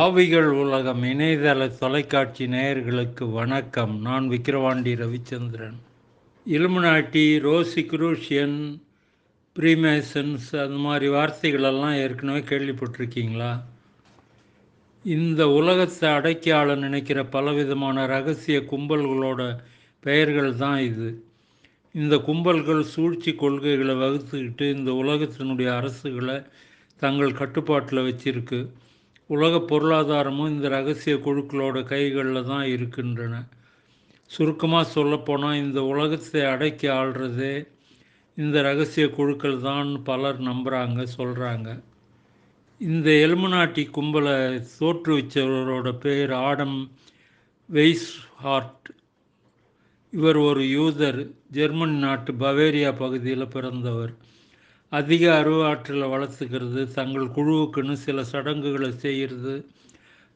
ஆவிகள் உலகம் இணையதள தொலைக்காட்சி நேயர்களுக்கு வணக்கம். நான் Vikravandi Ravichandran. Illuminati rosicrucian freemasons அந்த மாதிரி வார்த்தைகளெல்லாம் ஏற்கனவே கேள்விப்பட்டிருக்கீங்களா? இந்த உலகத்தை அடக்கி நினைக்கிற பலவிதமான ரகசிய கும்பல்களோட பெயர்கள் தான் இது. இந்த கும்பல்கள் சூழ்ச்சி கொள்கைகளை வகுத்துக்கிட்டு இந்த உலகத்தினுடைய அரசுகளை தங்கள் கட்டுப்பாட்டில் வச்சிருக்கு. உலக பொருளாதாரமும் இந்த ரகசிய குழுக்களோட கைகளில் தான் இருக்கின்றன. சுருக்கமாக சொல்லப்போனால் இந்த உலகத்தை அடக்கி ஆள்றதே இந்த ரகசிய குழுக்கள் தான் பலர் நம்புகிறாங்க சொல்கிறாங்க இந்த எலுமநாட்டி கும்பலை தோற்றுவிச்சவரோட பேர் ஆடம் வெய்ஸ் ஹார்ட் இவர் ஒரு யூதர் ஜெர்மன் நாட்டு பவேரியா பகுதியில் பிறந்தவர். அதிக அறிவாற்றலை வளர்த்துக்கிறது தங்கள் குழுவுக்குன்னு சில சடங்குகளை செய்கிறது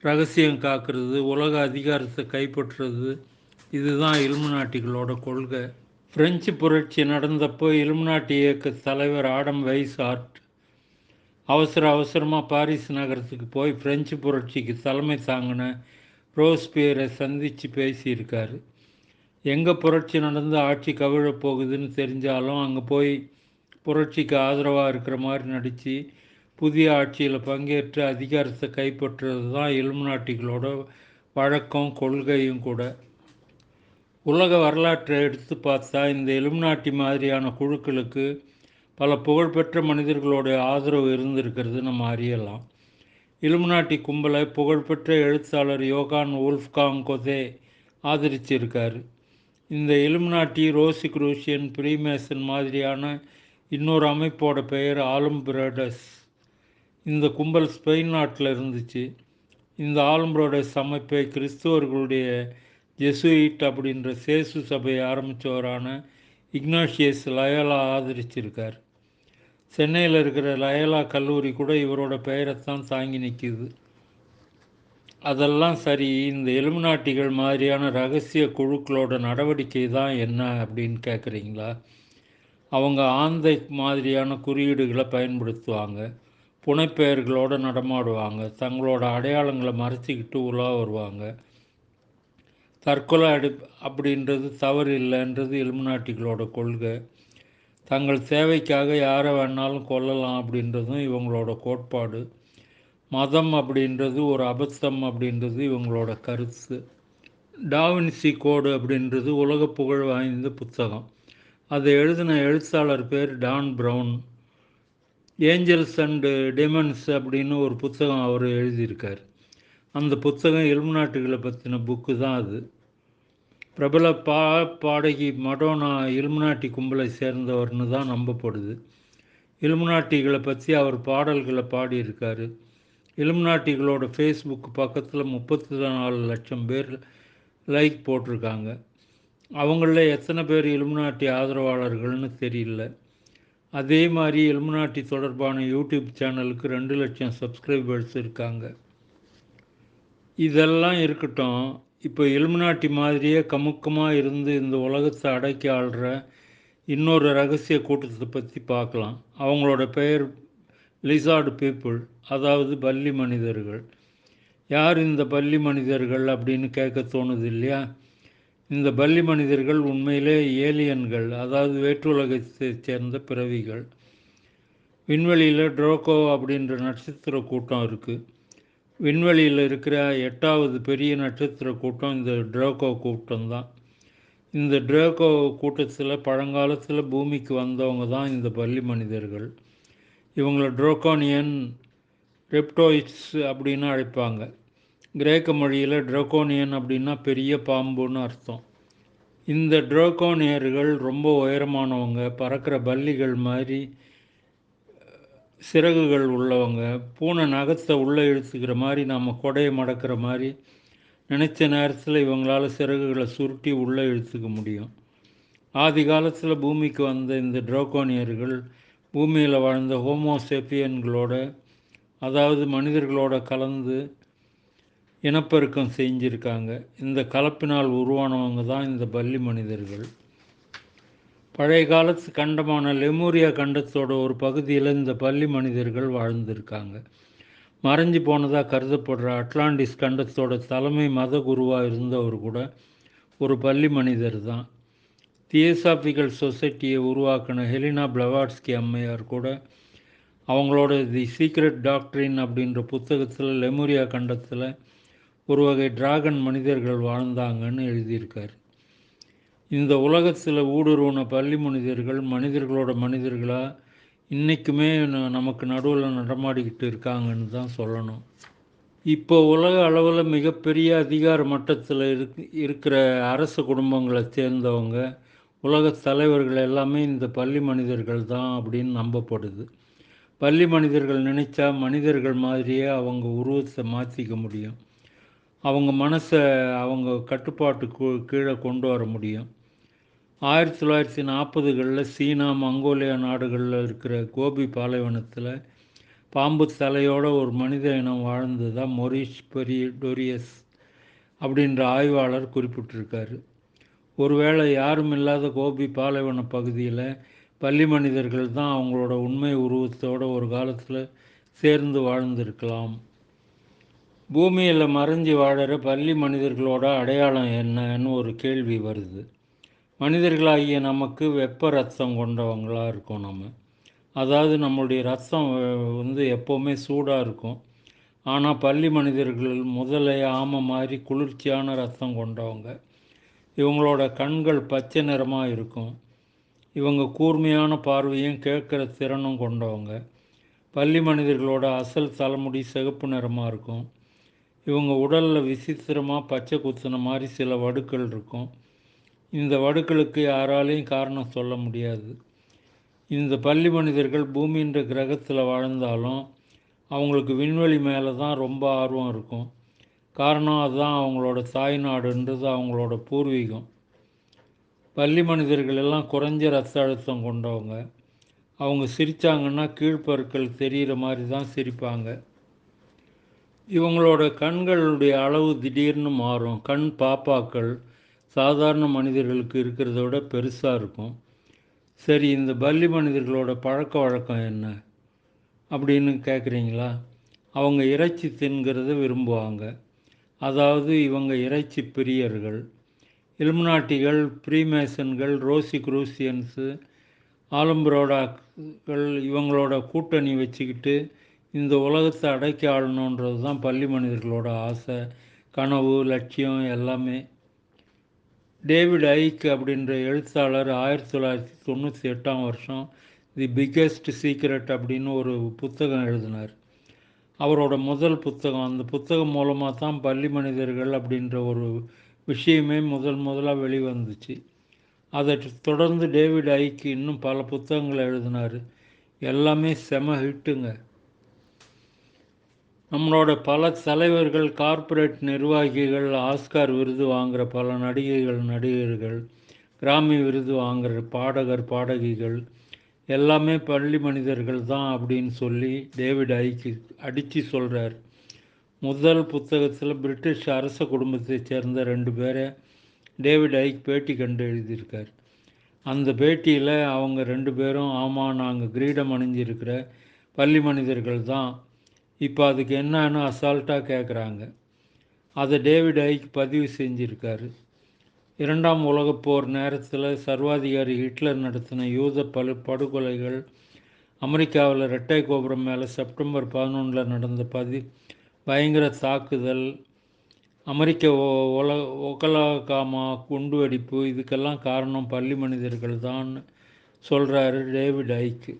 ரகசியம் காக்கிறது உலக அதிகாரத்தை கைப்பற்றுறது. இதுதான் இலுமினாட்டிகளோட கொள்கை. பிரெஞ்சு புரட்சி நடந்தப்போ இலுமினாட்டி இயக்க தலைவர் ஆடம் வைஸ் ஆர்ட் அவசர அவசரமாக பாரிஸ் நகரத்துக்கு போய் பிரெஞ்சு புரட்சிக்கு தலைமை தாங்கின ரோஸ்பியரை சந்தித்து பேசியிருக்காரு. எங்கே புரட்சி நடந்து ஆட்சி கவிழப் போகுதுன்னு தெரிஞ்சாலும் அங்கே போய் புரட்சிக்கு ஆதரவாக இருக்கிற மாதிரி நடித்து புதிய ஆட்சியில் பங்கேற்று அதிகாரத்தை கைப்பற்றுறது தான் இலுமினாட்டிகளோட வழக்கம் கொள்கையும் கூட. உலக வரலாற்றை எடுத்து பார்த்தா இந்த இலுமினாட்டி மாதிரியான குழுக்களுக்கு பல புகழ்பெற்ற மனிதர்களோட ஆதரவு இருந்திருக்கிறது நம்ம அறியலாம். இலுமினாட்டி கும்பலை புகழ்பெற்ற எழுத்தாளர் யோகான் உல்ஃப்காங் கொதே ஆதரிச்சிருக்காரு. இந்த இலுமினாட்டி ரோசி குரூஷியன் பிரீமேசன் மாதிரியான இன்னொரு அமைப்போட பெயர் ஆலம்பிரடஸ். இந்த கும்பல் ஸ்பெயின் நாட்டில் இருந்துச்சு. இந்த ஆலம்பிரடஸ் அமைப்பை கிறிஸ்துவர்களுடைய ஜெசுயிட் அப்படின்ற சேசு சபையை ஆரம்பித்தவரான இக்னாஷியஸ் லயலா ஆதரிச்சிருக்கார். சென்னையில் இருக்கிற லயலா கல்லூரி கூட இவரோட பெயரைத்தான் தாங்கி நிற்கிது. அதெல்லாம் சரி இந்த எலுமினாட்டிகள் மாதிரியான ரகசிய குழுக்களோட நடவடிக்கை தான் என்ன அப்படின்னு கேட்குறீங்களா அவங்க ஆந்தை மாதிரியான குறியீடுகளை பயன்படுத்துவாங்க. புனைப்பெயர்களோடு நடமாடுவாங்க. தங்களோட அடையாளங்களை மறைச்சிக்கிட்டு உலா வருவாங்க. தற்கொலை அடி அப்படின்றது தவறு இல்லைன்றது இலுமினாட்டிகளோட கொள்கை. தங்கள் தேவைக்காக யாரை வேணாலும் கொல்லலாம் அப்படின்றதும் இவங்களோட கோட்பாடு. மதம் அப்படின்றது ஒரு அபத்தம் அப்படின்றது இவங்களோட கருத்து. டாவின்சி கோடு அப்படின்றது உலக புகழ் வாய்ந்த புத்தகம். அதை எழுதின எழுத்தாளர் பேர் Dan Brown. Angels and demons அப்படின்னு ஒரு புத்தகம் அவர் எழுதியிருக்கார். அந்த புத்தகம் இல்முநாட்டுகளை பற்றின புக்கு தான் அது. பிரபல பா பாடகி மடோனா இல்முநாட்டி கும்பலை சேர்ந்தவர்னு தான் நம்பப்படுது. இல்முநாட்டிகளை பற்றி அவர் பாடல்களை பாடியிருக்கார். இல்முநாட்டிகளோட ஃபேஸ்புக் பக்கத்தில் முப்பத்தி நாலு லட்சம் பேர் லைக் போட்டிருக்காங்க. அவங்களில் எத்தனை பேர் எலுமினாட்டி ஆதரவாளர்கள்னு தெரியல. அதே மாதிரி எலுமினாட்டி தொடர்பான யூடியூப் சேனலுக்கு ரெண்டு லட்சம் சப்ஸ்கிரைபர்ஸ் இருக்காங்க. இதெல்லாம் இருக்கட்டும் இப்போ எலுமினாட்டி மாதிரியே கமுக்கமாக இருந்து இந்த உலகத்தை அடக்கி ஆள்ற இன்னொரு ரகசிய கூட்டத்தை பற்றி பார்க்கலாம். அவங்களோட பெயர் லிசார்டு பீப்புள் அதாவது பள்ளி மனிதர்கள். யார் இந்த பள்ளி மனிதர்கள் அப்படின்னு கேட்க தோணுது இல்லையா? இந்த பள்ளி மனிதர்கள் உண்மையிலே ஏலியன்கள் அதாவது வேற்றுலகத்தை சேர்ந்த பிறவிகள். விண்வெளியில் ட்ரோகோ அப்படின்ற நட்சத்திர கூட்டம் இருக்குது விண்வெளியில் இருக்கிற எட்டாவது பெரிய நட்சத்திர கூட்டம் இந்த ட்ரோகோ கூட்டம் தான் இந்த ட்ரோகோ கூட்டத்தில் பழங்காலத்தில் பூமிக்கு வந்தவங்க தான் இந்த பள்ளி மனிதர்கள். இவங்களை ட்ரோகோனியன் ரெப்டோயிட்ஸ் அப்படின்னு அழைப்பாங்க. கிரேக்க மொழியில் ட்ரோகோனியன் அப்படின்னா பெரிய பாம்புன்னு அர்த்தம். இந்த ட்ரோகோனியர்கள் ரொம்ப உயரமானவங்க பறக்கிற பல்லிகள் மாதிரி சிறகுகள் உள்ளவங்க பூனை நகத்தை உள்ளே இழுத்துக்கிற மாதிரி நம்ம கொடையை மடக்கிற மாதிரி நினச்ச நேரத்தில் இவங்களால் சிறகுகளை சுருட்டி உள்ளே இழுத்துக்க முடியும். ஆதி காலத்தில் பூமிக்கு வந்த இந்த ட்ரோகோனியர்கள் பூமியில் வாழ்ந்த ஹோமோசெப்பியன்களோட அதாவது மனிதர்களோட கலந்து இனப்பெருக்கம் செஞ்சுருக்காங்க. இந்த கலப்பினால் உருவானவங்க தான் இந்த பள்ளி மனிதர்கள். பழைய காலத்து கண்டமான லெமூரியா கண்டத்தோட ஒரு பகுதியில் இந்த பள்ளி மனிதர்கள் வாழ்ந்திருக்காங்க. மறைஞ்சு போனதாக கருதப்படுற அட்லாண்டிஸ் கண்டத்தோட தலைமை மத குருவாக இருந்தவர் கூட ஒரு பள்ளி மனிதர் தான். தியோசாபிக்கல் சொசைட்டியை உருவாக்கின ஹெலினா பிளவாட்ஸ்கி அம்மையார் கூட அவங்களோட தி சீக்ரெட் டாக்டரின் அப்படின்ற புத்தகத்தில் லெமூரியா கண்டத்தில் ஒரு வகை டிராகன் மனிதர்கள் வாழ்ந்தாங்கன்னு எழுதியிருக்கார். இந்த உலகத்தில் ஊடுருவன பள்ளி மனிதர்கள் மனிதர்களோட மனிதர்களாக இன்றைக்குமே நமக்கு நடுவில் நடமாடிக்கிட்டு இருக்காங்கன்னு தான் சொல்லணும். இப்போ உலக அளவில் மிகப்பெரிய அதிகார மட்டத்தில் இருக் இருக்கிற அரச குடும்பங்களை சேர்ந்தவங்க உலக தலைவர்கள் எல்லாமே இந்த பள்ளி மனிதர்கள் தான் அப்படின்னு நம்பப்படுது. பள்ளி மனிதர்கள் நினச்சா மனிதர்கள் மாதிரியே அவங்க உருவத்தை மாற்றிக்க முடியும். அவங்க மனசை அவங்க கட்டுப்பாட்டுக்கு கீழே கொண்டு வர முடியும். ஆயிரத்தி தொள்ளாயிரத்தி நாற்பதுகளில் சீனா மங்கோலியா நாடுகளில் இருக்கிற கோபி பாலைவனத்தில் பாம்பு தலையோட ஒரு மனித இனம் வாழ்ந்ததாக மொரிஷ் பெரிய டொரியஸ் அப்படின்ற ஆய்வாளர் குறிப்பிட்டிருக்காரு. ஒருவேளை யாரும் இல்லாத கோபி பாலைவன பகுதியில் பள்ளி மனிதர்கள் தான் அவங்களோட உண்மை உருவத்தோட ஒரு காலத்தில் சேர்ந்து வாழ்ந்திருக்கலாம். பூமியில் மறைஞ்சு வாழற பள்ளி மனிதர்களோட அடையாளம் என்னன்னு ஒரு கேள்வி வருது. மனிதர்களாகிய நமக்கு வெப்ப ரத்தம் கொண்டவங்களாக இருக்கோம் நம்ம. அதாவது நம்மளுடைய ரத்தம் வந்து எப்போவுமே சூடாக இருக்கும். ஆனால் பள்ளி மனிதர்கள் முதலை ஆமை மாதிரி குளிர்ச்சியான ரத்தம் கொண்டவங்க. இவங்களோட கண்கள் பச்சை நிறமாக இருக்கும். இவங்க கூர்மையான பார்வையும் கேட்குற திறனும் கொண்டவங்க. பள்ளி மனிதர்களோட அசல் தலைமுடி சிகப்பு நிறமாக இருக்கும். இவங்க உடலில் விசித்திரமாக பச்சை குத்துன மாதிரி சில வடுக்கள் இருக்கும். இந்த வடுக்களுக்கு யாராலையும் காரணம் சொல்ல முடியாது. இந்த பள்ளி மனிதர்கள் பூமின்ற கிரகத்தில் வாழ்ந்தாலும் அவங்களுக்கு விண்வெளி மேலே தான் ரொம்ப ஆர்வம் இருக்கும். காரணம் அதுதான் அவங்களோட தாய்நாடுன்றது அவங்களோட பூர்வீகம். பள்ளி மனிதர்கள் எல்லாம் குறைஞ்ச ரத்த அழுத்தம் கொண்டவங்க. அவங்க சிரித்தாங்கன்னா கீழ்ப்பற்கள் தெரிகிற மாதிரி தான் சிரிப்பாங்க. இவங்களோட கண்களுடைய அளவு திடீர்னு மாறும். கண் பாப்பாக்கள் சாதாரண மனிதர்களுக்கு இருக்கிறத விட பெருசாக இருக்கும். சரி இந்த பள்ளி மனிதர்களோட பழக்க வழக்கம் என்ன? அப்படின்னு கேட்குறீங்களா அவங்க இறைச்சி தின்கிறத விரும்புவாங்க. அதாவது இவங்க இறைச்சி பிரியர்கள். இலுமினாட்டிகள் ப்ரீமேசன்கள் ரோசி குரூசியன்ஸு ஆலம்பரோடாக்கள் இவங்களோட கூட்டணி வச்சுக்கிட்டு இந்த உலகத்தை அடக்கி ஆளணுன்றது தான் பள்ளி மனிதர்களோட ஆசை கனவு லட்சியம் எல்லாமே. டேவிட் ஐக் அப்படின்ற எழுத்தாளர் ஆயிரத்தி தொள்ளாயிரத்தி தொண்ணூற்றி எட்டாம் வருஷம் தி பிக்கெஸ்ட் சீக்ரெட் அப்படின்னு ஒரு புத்தகம் எழுதினார். அவரோட முதல் புத்தகம் அந்த புத்தகம் மூலமாக தான் பள்ளி மனிதர்கள் அப்படின்ற ஒரு விஷயமே முதல் முதலாக வெளிவந்துச்சு. அதை தொடர்ந்து டேவிட் ஐக்கு இன்னும் பல புத்தகங்களை எழுதினார். எல்லாமே செம ஹிட்டுங்க. நம்மளோட பல தலைவர்கள் கார்ப்பரேட் நிர்வாகிகள் ஆஸ்கார் விருது வாங்குகிற பல நடிகைகள் நடிகர்கள் கிராமி விருது வாங்குகிற பாடகர் பாடகிகள் எல்லாமே பள்ளி மனிதர்கள் தான் அப்படின்னு சொல்லி டேவிட் ஐக்கு அடித்து சொல்கிறார் முதல் புத்தகத்தில் பிரிட்டிஷ் அரச குடும்பத்தை சேர்ந்த ரெண்டு பேரை டேவிட் ஐக் பேட்டி கண்டு எழுதியிருக்கார். அந்த பேட்டியில் அவங்க ரெண்டு பேரும் ஆமாம் நாங்கள் கிரீடம் அணிஞ்சிருக்கிற பள்ளி மனிதர்கள் தான் இப்போ அதுக்கு என்னன்னு அசால்ட்டாக கேட்குறாங்க அதை டேவிட் ஐக் பதிவு செஞ்சுருக்காரு. இரண்டாம் உலகப் போர் நேரத்தில் சர்வாதிகாரி ஹிட்லர் நடத்தின யூத பல படுகொலைகள் அமெரிக்காவில் ரெட்டை கோபுரம் மேலே செப்டம்பர் பதினொன்றில் நடந்த பதி பயங்கர தாக்குதல் அமெரிக்க ஒல ஒகலாகாமா குண்டுவெடிப்பு இதுக்கெல்லாம் காரணம் பள்ளி மனிதர்கள் தான் சொல்கிறாரு டேவிட் ஐக்கு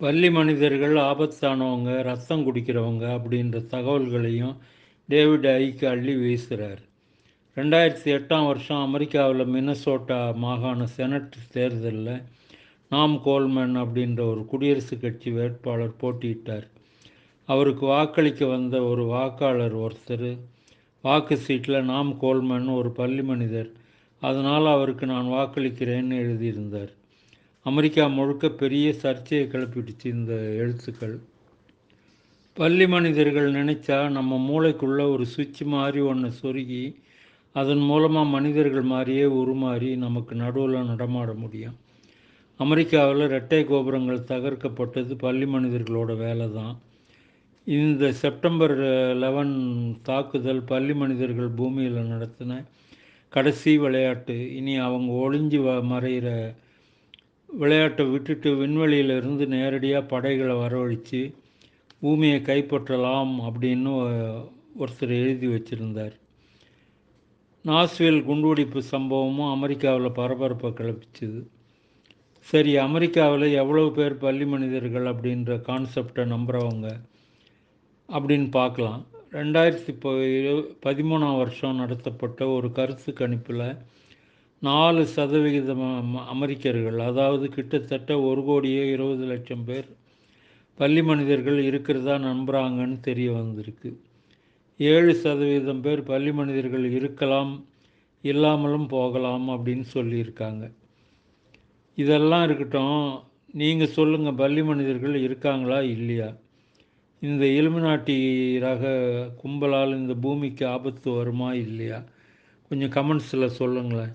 பள்ளி மனிதர்கள் ஆபத்தானவங்க ரத்தம் குடிக்கிறவங்க அப்படின்ற தகவல்களையும் டேவிட் ஐக்கு அள்ளி வீசுகிறார் ரெண்டாயிரத்தி எட்டாம் வருஷம் அமெரிக்காவில் மினசோட்டா மாகாண செனட் தேர்தலில் நாம் கோல்மேன் அப்படின்ற ஒரு குடியரசுக் கட்சி வேட்பாளர் போட்டியிட்டார். அவருக்கு வாக்களிக்க வந்த ஒரு வாக்காளர் ஒருத்தர் வாக்கு சீட்டில் நாம் கோல்மேன் ஒரு பள்ளி மனிதர் அதனால் அவருக்கு நான் வாக்களிக்கிறேன்னு எழுதியிருந்தார். அமெரிக்கா முழுக்க பெரிய சர்ச்சையை கிளப்பிடுச்சு இந்த எழுத்துக்கள். பள்ளி மனிதர்கள் நினச்சா நம்ம மூளைக்குள்ளே ஒரு சுவிட்ச் மாதிரி ஒன்று சொருகி அதன் மூலமாக மனிதர்கள் மாதிரியே உருமாறி நமக்கு நடுவில் நடமாட முடியும். அமெரிக்காவில் இரட்டை கோபுரங்கள் தகர்க்கப்பட்டது பள்ளி மனிதர்களோட வேலை தான் இந்த செப்டம்பர் லெவன் தாக்குதல் பள்ளி மனிதர்கள் பூமியில் நடத்தின கடைசி விளையாட்டு. இனி அவங்க ஒளிஞ்சு வ மறைகிற விளையாட்டை விட்டுட்டு விண்வெளியிலிருந்து நேரடியாக படைகளை வரவழைச்சு பூமியை கைப்பற்றலாம் அப்படின்னு ஒருத்தர் எழுதி வச்சுருந்தார். நாஸ்வேல் குண்டுவெடிப்பு சம்பவமும் அமெரிக்காவில் பரபரப்பை கிளப்பிச்சுது. சரி அமெரிக்காவில் எவ்வளோ பேர் பள்ளி மனிதர்கள் அப்படின்ற கான்செப்டை நம்புகிறவங்க அப்படின்னு பார்க்கலாம். ரெண்டாயிரத்தி இப்போ பதிமூணாம் வருஷம் நடத்தப்பட்ட ஒரு கருத்து கணிப்பில் நாலு சதவிகிதம் அமெரிக்கர்கள் அதாவது கிட்டத்தட்ட ஒரு கோடியே இருபது லட்சம் பேர் பள்ளி மனிதர்கள் இருக்கிறதா நம்புகிறாங்கன்னு தெரிய வந்திருக்கு. ஏழு சதவீதம் பேர் பள்ளி மனிதர்கள் இருக்கலாம் இல்லாமலும் போகலாம் அப்படின்னு சொல்லியிருக்காங்க. இதெல்லாம் இருக்கட்டும் நீங்கள் சொல்லுங்கள் பள்ளி மனிதர்கள் இருக்காங்களா இல்லையா? இந்த இலுமினாட்டி ரக கும்பலால் இந்த பூமிக்கு ஆபத்து வருமா இல்லையா? கொஞ்சம் கமெண்ட்ஸில் சொல்லுங்களேன்.